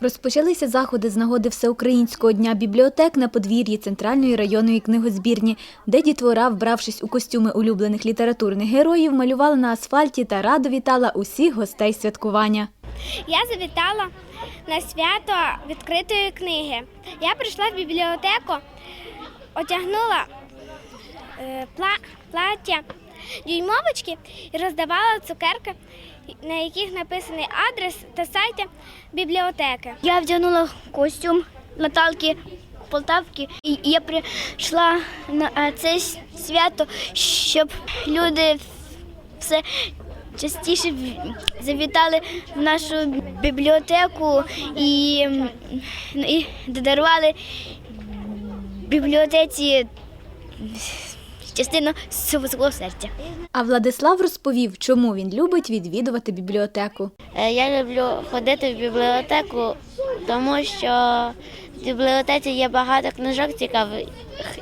Розпочалися заходи з нагоди Всеукраїнського дня бібліотек на подвір'ї Центральної районної книгозбірні, де дітвора, вбравшись у костюми улюблених літературних героїв, малювала на асфальті та радо вітала усіх гостей святкування. Я завітала на свято відкритої книги. Я прийшла в бібліотеку, одягнула е, пла- плаття дюймовочки і роздавала цукерки, на яких написаний адрес та сайт бібліотеки. Я вдягнула костюм Наталки Полтавки, і я прийшла на е, це свято, щоб люди все частіше завітали в нашу бібліотеку і, і дарували бібліотеці частину свого свого серця. А Владислав розповів, чому він любить відвідувати бібліотеку. Е, Я люблю ходити в бібліотеку, тому що в бібліотеці є багато книжок цікавих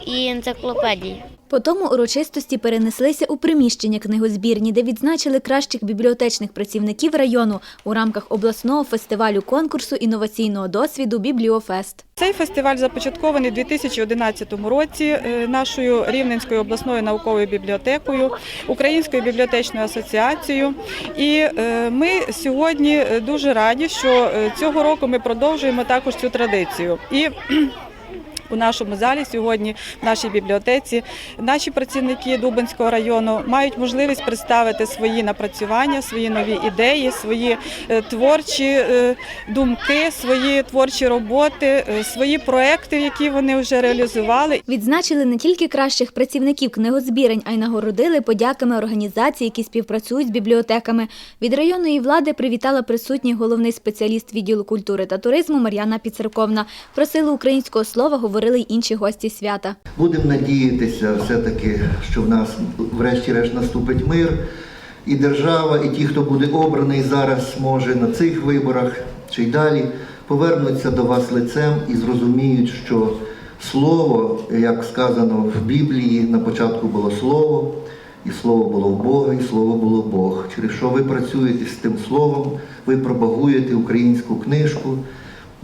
і енциклопедій. Потім урочистості перенеслися у приміщення книгозбірні, де відзначили кращих бібліотечних працівників району у рамках обласного фестивалю конкурсу інноваційного досвіду Бібліофест. Цей фестиваль започаткований у 2011 році е, нашою Рівненською обласною науковою бібліотекою, Українською бібліотечною асоціацією. І е, ми сьогодні е, дуже раді, що цього року ми продовжуємо також цю традицію. І у нашому залі сьогодні, в нашій бібліотеці, наші працівники Дубинського району мають можливість представити свої напрацювання, свої нові ідеї, свої е, творчі е, думки, свої творчі роботи, е, свої проекти, які вони вже реалізували. Відзначили не тільки кращих працівників книгозбірень, а й нагородили подяками організацій, які співпрацюють з бібліотеками. Від районної влади привітала присутній головний спеціаліст відділу культури та туризму Мар'яна Підцерковна. Про силу українського слова говорили й інші гості свята. Будемо надіятися все-таки, що в нас врешті-решт наступить мир, і держава, і ті, хто буде обраний зараз, може на цих виборах чи й далі, повернуться до вас лицем і зрозуміють, що слово, як сказано в Біблії, на початку було слово, і слово було в Бога, і слово було Бог. Через що ви працюєте з тим словом, ви пропагуєте українську книжку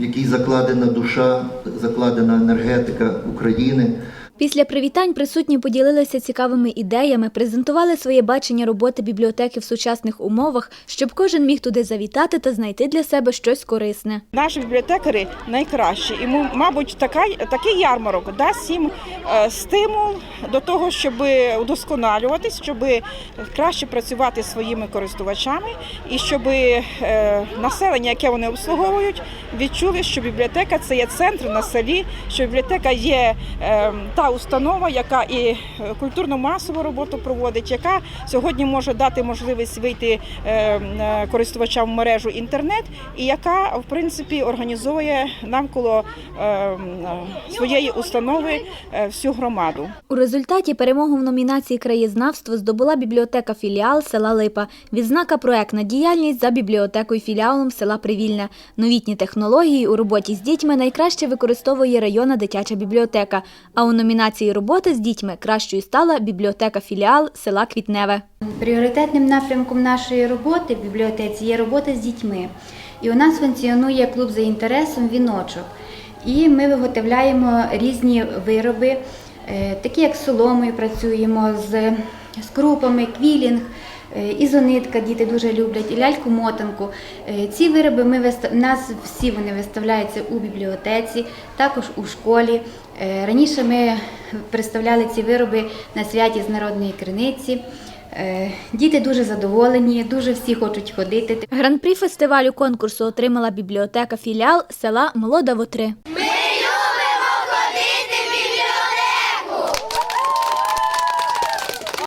в якій закладена душа, закладена енергетика України. Після привітань присутні поділилися цікавими ідеями, презентували своє бачення роботи бібліотеки в сучасних умовах, щоб кожен міг туди завітати та знайти для себе щось корисне. Наші бібліотекарі найкращі, і мабуть, така, такий ярмарок дасть їм е, стимул до того, щоб удосконалюватись, щоб краще працювати своїми користувачами, і щоб е, населення, яке вони обслуговують, відчули, що бібліотека це є центр на селі, що бібліотека є е, та установа, яка і е, культурно-масову роботу проводить, яка сьогодні може дати можливість вийти е, е, користувачам в мережу інтернет, і яка в принципі організовує навколо своєї установи всю громаду. У результаті перемогу в номінації краєзнавство здобула бібліотека філіал села Липа. Відзнака проектна діяльність за бібліотекою філіалом села Привільне. Новітні технології у роботі з дітьми найкраще використовує районна дитяча бібліотека. А у номінації робота з дітьми кращою стала бібліотека філіал села Квітневе. Пріоритетним напрямком нашої роботи в бібліотеці є робота з дітьми. І у нас функціонує клуб за інтересом віночок. І ми виготовляємо різні вироби, е, такі як соломою працюємо, з крупами, квілінг. Е, Ізонитка діти дуже люблять, і ляльку-мотанку. Е, Ці вироби ми вистав... нас всі вони виставляються у бібліотеці, також у школі. Е, Раніше ми представляли ці вироби на святі з народної криниці. Діти дуже задоволені, дуже всі хочуть ходити. Гран-прі фестивалю конкурсу отримала бібліотека філіал села Молода Вотри. Ми